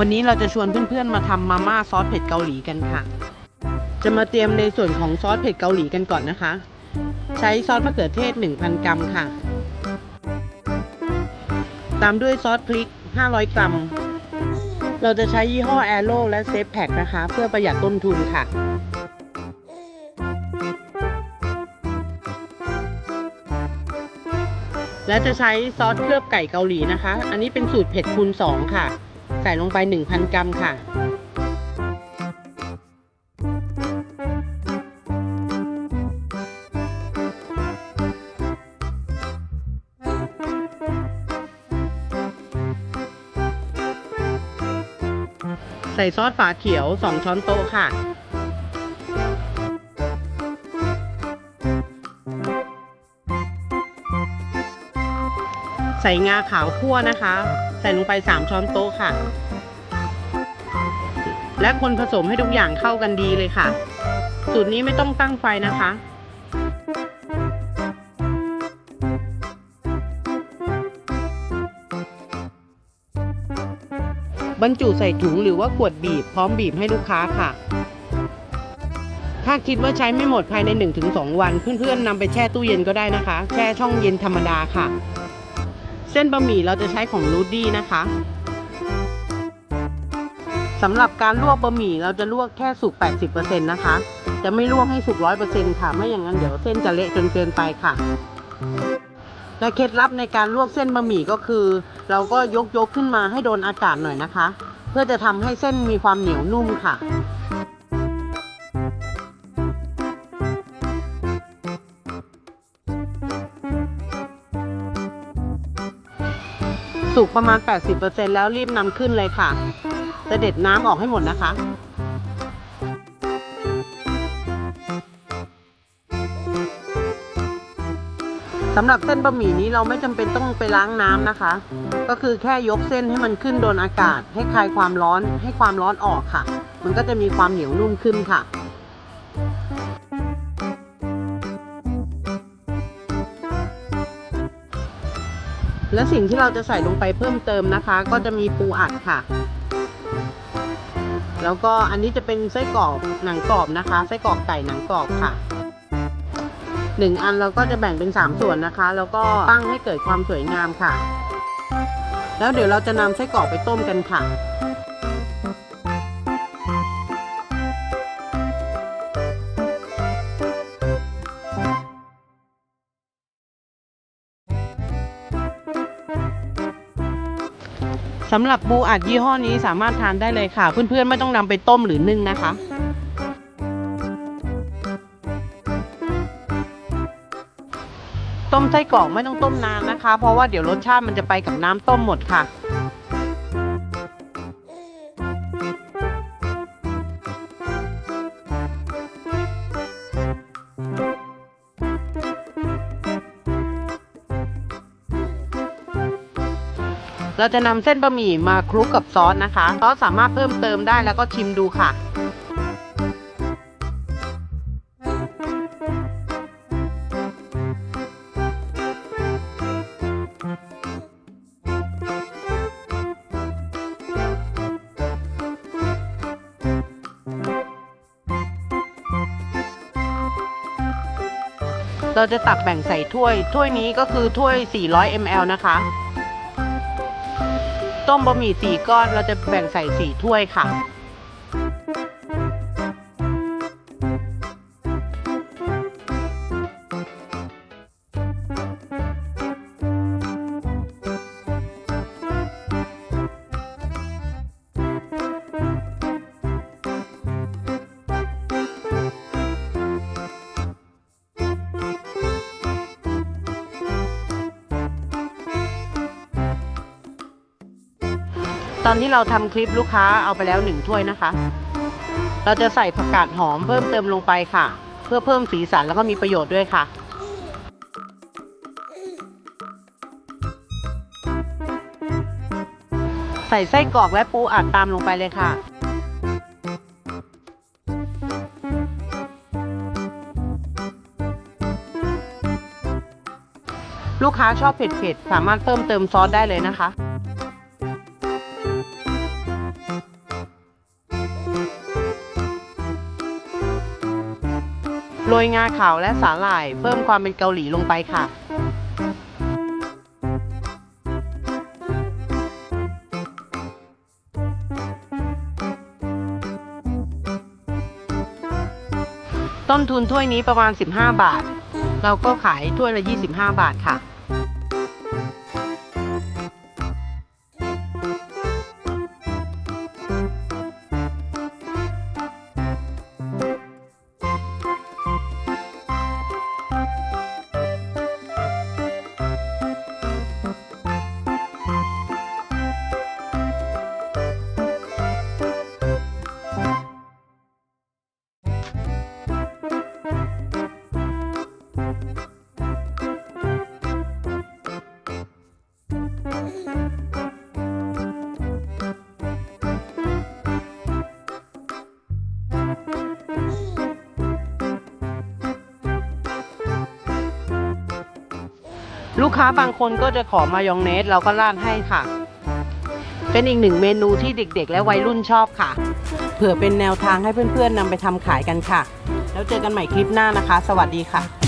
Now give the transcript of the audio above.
วันนี้เราจะชวนเพื่อนๆมาทำมาม่าซอสเผ็ดเกาหลีกันค่ะ จะมาเตรียมในส่วนของซอสเผ็ดเกาหลีกันก่อนนะคะ ใช้ซอสมะเขือเทศ 1,000 กรัมค่ะ ตามด้วยซอสพริก 500 กรัม เราจะใช้ยี่ห้อแอโร่และเซฟแพ็คนะคะ เพื่อประหยัดต้นทุนค่ะและจะใช้ซอสเคลือบไก่เกาหลีนะคะ อันนี้เป็นสูตรเผ็ดคูณ2ค่ะ ใส่ลงไป 1,000 กรัมค่ะ ใส่ซอสฝาเขียว 2 ช้อนโต๊ะค่ะ ใส่งาขาวคั่วนะคะ ใส่ลงไป 3 ช้อนโต๊ะค่ะ และคนผสมให้ทุกอย่างเข้ากันดีเลยค่ะ สูตรนี้ไม่ต้องตั้งไฟนะคะ บรรจุใส่ถุงหรือว่าขวดบีบพร้อมบีบให้ลูกค้าค่ะถ้าคิดว่าใช้ไม่หมดภายใน 1-2 วัน เพื่อนๆนำไปแช่ตู้เย็นก็ได้นะคะ แช่ช่องเย็นธรรมดาค่ะ เส้นบะหมี่เราจะใช้ของรูดี้นะคะสำหรับการลวกบะหมี่เราจะลวกแค่สุก 80%นะคะ จะไม่ลวกให้สุก 100%ค่ะไม่อย่างนั้นเดี๋ยวเส้นจะเละจนเกินไปค่ะ และเคล็ดลับในการลวกเส้นบะหมี่ก็คือ เราก็ยกยกขึ้นมาให้โดนอากาศหน่อยนะคะ เพื่อจะทำให้เส้นมีความเหนียวนุ่มค่ะ สุกประมาณ 80%แล้วรีบนำขึ้นเลยค่ะจะเด็ดน้ำออกให้หมดนะคะสำหรับเส้นบะหมี่นี้เราไม่จำเป็นต้องไปล้างน้ำนะคะ ก็คือแค่ยกเส้นให้มันขึ้นโดนอากาศ ให้คลายความร้อนให้ความร้อนออกค่ะ มันก็จะมีความเหนียวนุ่มขึ้นค่ะ และสิ่งที่เราจะใส่ลงไปเพิ่มเติมนะคะ ก็จะมีปูอัดค่ะ แล้วก็อันนี้จะเป็นไส้กรอกหนังกรอบนะคะไส้กรอกไก่หนังกรอบค่ะหนึ่งอันเราก็จะแบ่งเป็นสามส่วนนะคะ แล้วก็ตั้งให้เกิดความสวยงามค่ะ แล้วเดี๋ยวเราจะนำไส้กรอกไปต้มกันค่ะ สำหรับปูอัดยี่ห้อนี้สามารถทานได้เลยค่ะ เพื่อนๆไม่ต้องนำไปต้มหรือนึ่งนะคะต้มไส้กรอกไม่ต้องต้มนานนะคะ เพราะว่าเดี๋ยวรสชาติมันจะไปกับน้ำต้มหมดค่ะ เราจะนำเส้นบะหมี่มาคลุกกับซอสนะคะ ซอสสามารถเพิ่มเติมได้แล้วก็ชิมดูค่ะเราจะตักแบ่งใส่ถ้วย ถ้วยนี้ก็คือถ้วย 400 ml นะคะ ต้มบะหมี่สี่ก้อนเราจะแบ่งใส่สี่ถ้วยค่ะ ตอนที่เราทำคลิปลูกค้าเอาไปแล้วหนึ่งถ้วยนะคะ เราจะใส่ผักกาดหอมเพิ่มเติมลงไปค่ะ เพื่อเพิ่มสีสันแล้วก็มีประโยชน์ด้วยค่ะใส่ไส้กรอกและปูอัดตามลงไปเลยค่ะ ลูกค้าชอบเผ็ดๆ สามารถเพิ่มเติมซอสได้เลยนะคะ โรยงาขาวและสาหร่าย เพิ่มความเป็นเกาหลีลงไปค่ะ ต้นทุนถ้วยนี้ประมาณ 15 บาท เราก็ขายถ้วยละ 25 บาทค่ะ ลูกค้าบางคนก็จะขอมายองเนสเราก็ราดให้ค่ะ เป็นอีกหนึ่งเมนูที่เด็กๆ และวัยรุ่นชอบค่ะ เผื่อเป็นแนวทางให้เพื่อนๆนำไปทำขายกันค่ะ แล้วเจอกันใหม่คลิปหน้านะคะ สวัสดีค่ะ